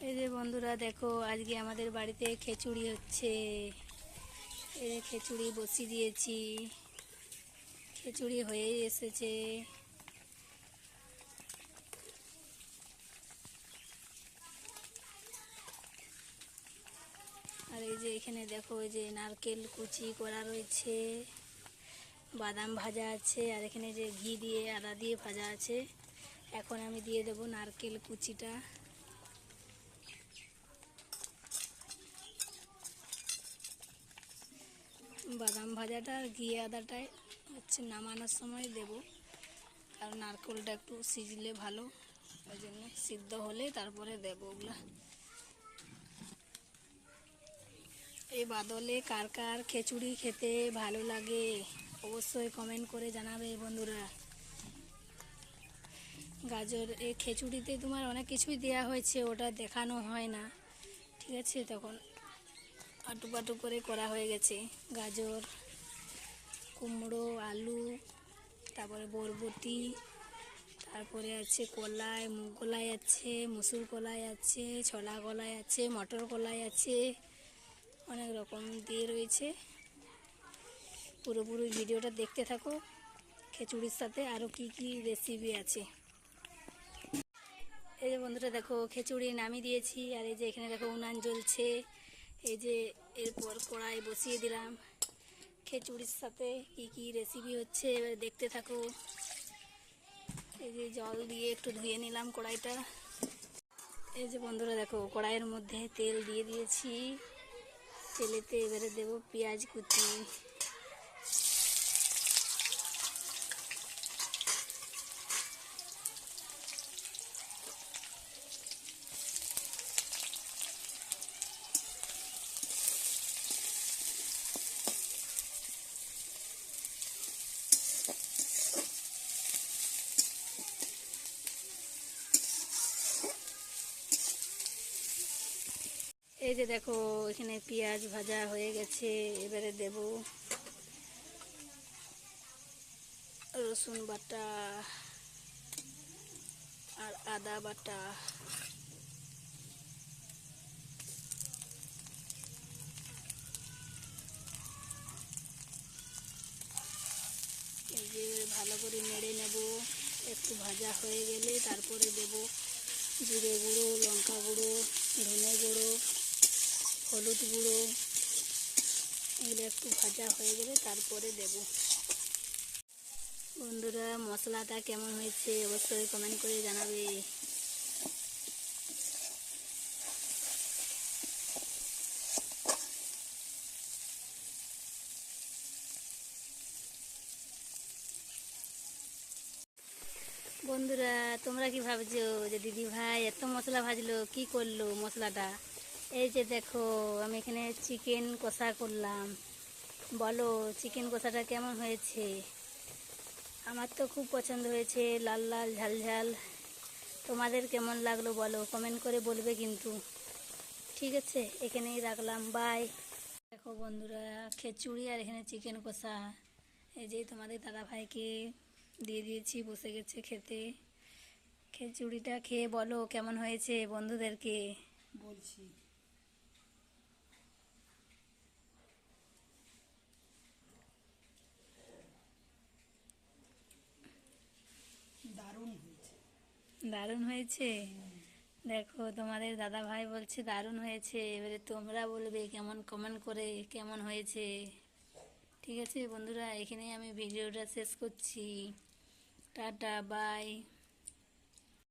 এই যে বন্ধুরা, দেখো, আজকে আমাদের বাড়িতে খিচুড়ি হচ্ছে। এই যে খিচুড়ি বসিয়ে দিয়েছি। খিচুড়ি হয়েই এসেছে। আর এই যে এখানে দেখো, এই যে নারকেল কুচি করা রয়েছে। বাদাম ভাজা আছে, আর এখানে যে ঘি দিয়ে আদা দিয়ে ভাজা আছে। এখন আমি দিয়ে দেবো নারকেল কুচিটা। বাদাম ভাজাটা আর ঘি আদাটাই হচ্ছে নামানোর সময় দেব। কারণ নারকেলটা একটু সিজলে ভালো, ওই জন্য সিদ্ধ হলে তারপরে দেবো ওগুলা। এই বাদলে কার কার খিচুড়ি খেতে ভালো লাগে অবশ্যই কমেন্ট করে জানাবে বন্ধুরা। গাজর, এই খিচুড়িতে তোমার অনেক কিছুই দেওয়া হয়েছে, ওটা দেখানো হয় না। ঠিক আছে, তখন আটু পাটু করে করা হয়ে গেছে। গাজর, কুমড়ো, আলু, তারপরে বরবটি, তারপরে আছে কলাই, মুগ কলাই আছে, মুসুর কলাই আছে, ছোলা কলাই আছে, মটর কলাই আছে, অনেক রকম দিয়ে রয়েছে। পুরোপুরি ভিডিওটা দেখতে থাকো। খিচুড়ির সাথে আরও কি কি রেসিপি আছে। এই যে বন্ধুরা দেখো, খিচুড়ি নামিয়ে দিয়েছি। আর এই যে এখানে দেখো উনান জ্বলছে। এই যে এরপর কড়াই বসিয়ে দিলাম। খিচুড়ির সাথে কি কি রেসিপি হচ্ছে এবার দেখতে থাকো। এই যে জল দিয়ে একটু ধুয়ে নিলাম কড়াইটা। এই যে বন্ধুরা দেখো, কড়াইয়ের মধ্যে তেল দিয়ে দিয়েছি। তেলেতে এবারে দেব পেঁয়াজ কুচি। এই যে দেখো, এখানে পেঁয়াজ ভাজা হয়ে গেছে, এবারে দেব রসুন বাটা আর আদা বাটা। ভালো করে নেড়ে নেব, একটু ভাজা হয়ে গেলে তারপরে দেব জিরে গুঁড়ো, লঙ্কা গুঁড়ো। হলুদ গুঁড়ো, এগুলো একটু ভাজা হয়ে গেলে তারপরে দেব। বন্ধুরা, মশলাটা কেমন হয়েছে অবশ্যই কমেন্ট করে জানাবে। বন্ধুরা, তোমরা কি ভাবছ যে দিদি ভাই এত মশলা ভাজলো, কি করল মশলাটা? এই যে দেখো, আমি এখানে চিকেন কষা করলাম। বলো, চিকেন কষাটা কেমন হয়েছে? আমার তো খুব পছন্দ হয়েছে, লাল লাল, ঝাল ঝাল। তোমাদের কেমন লাগল বলো কমেন্ট করে বলবে কিন্তু। ঠিক আছে, এখানেই রাখলাম বাই দেখো বন্ধুরা, খিচুড়ি আর এখানে চিকেন কষা। এই যে তোমাদের দাদা ভাইকে দিয়ে দিয়েছি, বসে গেছে খেতে। খিচুড়িটা খেয়ে বলো, কেমন হয়েছে বন্ধুদেরকে? বলছি দারুণ হয়েছে দারুণ হয়েছে। দেখো, তোমাদের দাদা ভাই বলছে দারুণ হয়েছে। এবারে তোমরা বলবে কেমন কমেন্ট করে কেমন হয়েছে। ঠিক আছে বন্ধুরা, এখানেই আমি ভিডিওটা শেষ করছি। Tata bye